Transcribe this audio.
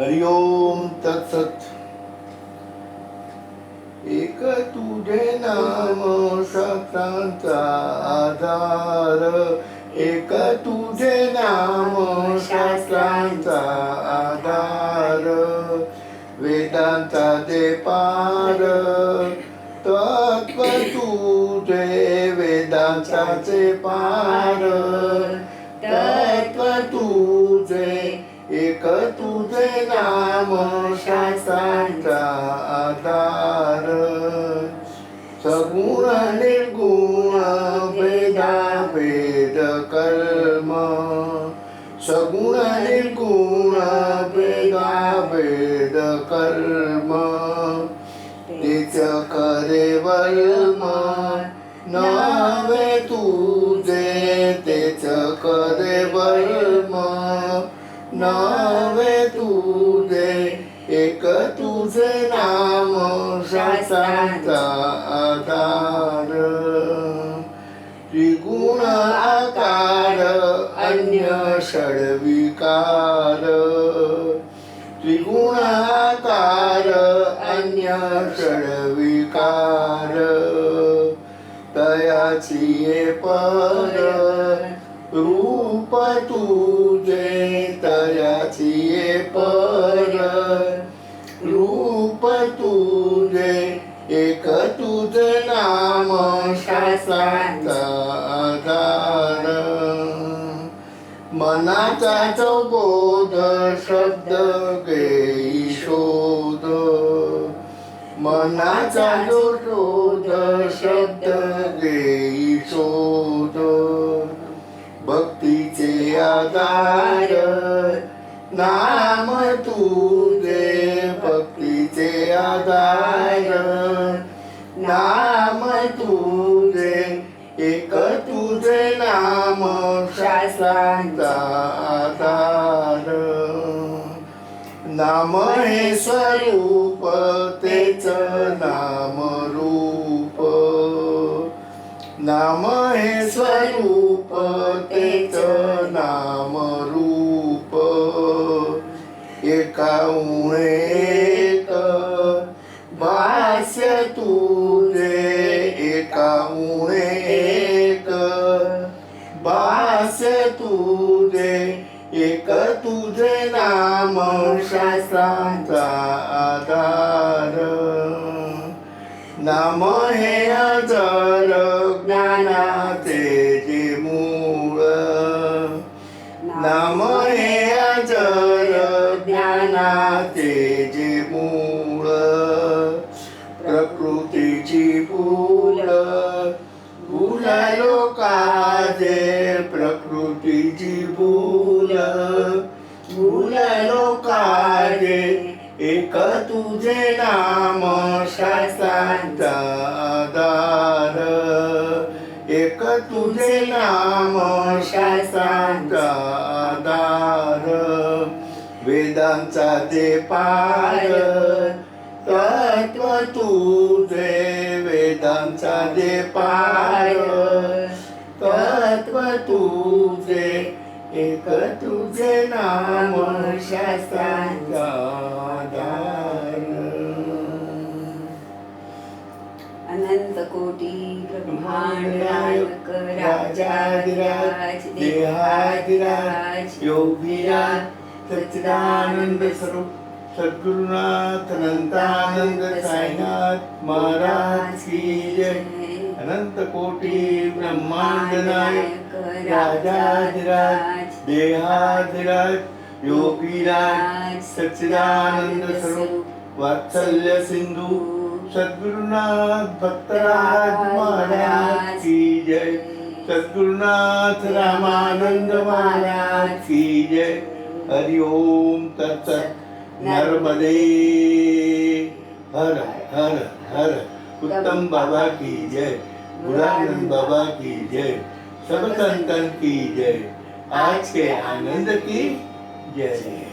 हरि ओम तत्सत। एक तुझे नाम शास्त्रांचा आधार। एक तुझे नाम शास्त्रांचा आधार। वेदांचा दे पार। तत्व तुझे वेदांताचे पार। तत्व तू एक तुझे नाम शास्त्रांचा आधार. सगुण निर्गुण वेदा वेद कर्म. सगुण निर्गुण वेदा वेद कर्म. तेच करे वर्म नवे एक तुझे नाम शास्त्रांचा आधार. त्रिगुण आकार अन्य षडविकार. त्रिगुण आकार अन्य षडविकार. तयाची ये पर रूप तुझे तयाची ये पर नाम आधार मनाचा चौबोध शब्द गे शोध. मनाचा जो शोध शब्द गे शोध. भक्तीचे आधार नाम तुझे भक्तीचे आधार नाम तुझे एक तुझे नाम शास्त्रांचा आधार. नाम हे स्वरूप तेच नाम रूप. नाम हे स्वरूप तेच नाम रूप. एका उणे भाष्य तू एक तुझे नाम शास्त्रांचा आधार. नाम हे अजर ज्ञानाचे जे मूळ. नाम हे अजर ज्ञानाचे जे तुझे नाम शास्त्रांचा आधार एक तुझे नाम शास्त्रांचा आधार वेदांचा ते पार तत्व तुझे. वेदांचा दे पार तत्व तुझे. एक तुझे नाम शास्त्रांचा कोटी ब्रह्मांड नायक राजाधिराज देहाधिराज योगीराज सच्चिदानंद स्वरूप सद्गुरुनाथ अनंतानंद साईनाथ महाराज की जय। अनंत कोटी ब्रह्मांड नायक राजाधिराज देहाधिराज योगीराज सच्चिदानंद स्वरूप वात्सल्य सिंधू सद्गुरुनाथ भक्तराज महाराज की जय। सद्गुरुनाथ रामानंद महाराज की जय। हरि ओम तत्सत नर्मदे। हर हर हर। उत्तम बाबा की जय। बुरानंद बाबा की जय। सब संतन की जय। आज के आनंद की जय।